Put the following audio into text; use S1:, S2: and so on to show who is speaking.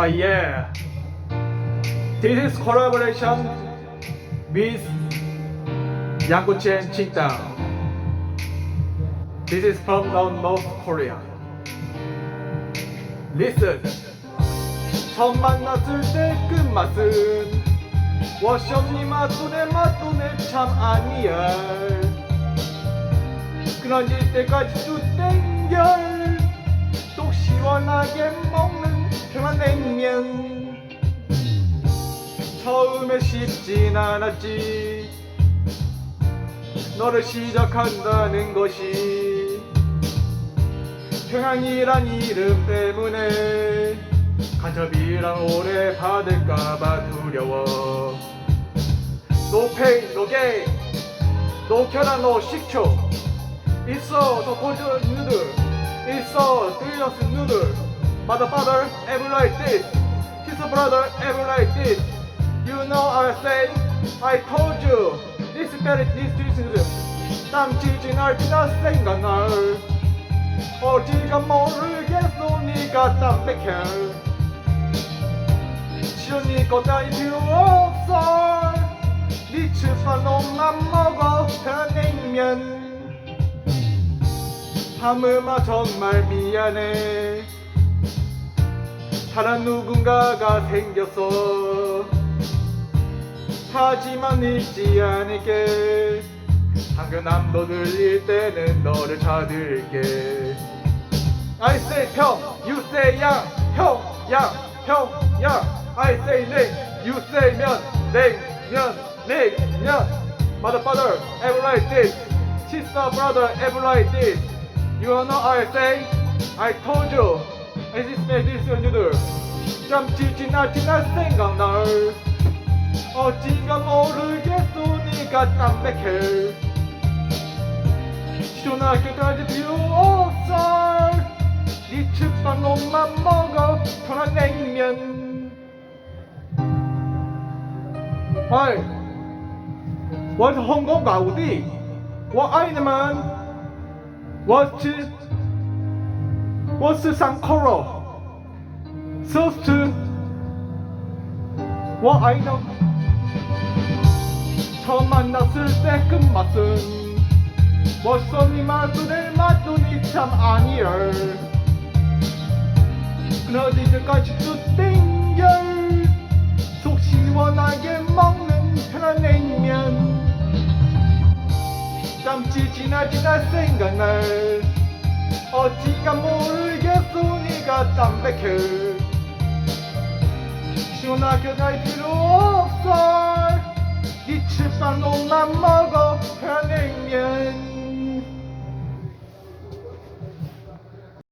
S1: Oh yeah. This is collaboration with 양꼬치엔 칭따. This is from North Korea. Listen. 처음 만났을 때 끝맛은 워셔니 맛도네 맛도네 참 아니야. 그러니 때까지 또 땡겨 속 시원하게 먹는 편한 냉면. 처음에 쉽진 않았지. 너를 시작한다는 것이 평양이란 이름 때문에 간첩이랑 오래 받을까봐 두려워. No pain, no gain No 혈압, no 식초 있어 더 고즈 누들 있어 들려스 누들 Mother father ever like this Sister brother ever like this You know I say I told you This is this 누들 땀치지 날 비나 생각 날 어디가 모르겠어 네가 담백해 시원이 거 따위 필요 없어 미치만 놈만 먹어 편냉면 하무마 정말 미안해 다른 누군가가 생겼어 하지만 잊지 않을게 당근함도 들릴 때는 너를 찾을게 I say 평, you say 양, 형, 양, 형, 양 I say 냉, you say 면, 냉, 면, 냉 면 Mother, father, ever like this Sister, brother, ever like this You know I say I told you 에지스메디스 연주들 잠시지나 지나 생각날. 어찌가 모르겠소 니가 담백해. 초등학교까지 필요 없어 니 집밥 놈만 먹어 편한 냉면. 아이 원홍콩 가우디? 와 아이네만. 워치 워스상 코로 소프트 와 아이너 처음 만났을 때그 맛은 멋선이 마두를 마두니 참 아니얼 어디든까지도 땡겨 속 시원하게 먹는 편한 냉면. 땀찌 지나 지나 생각날. 어찌가 모르겠어 네가 담백해. 시원하게 갈 필요 없어. 이 칠빵 옷만 먹어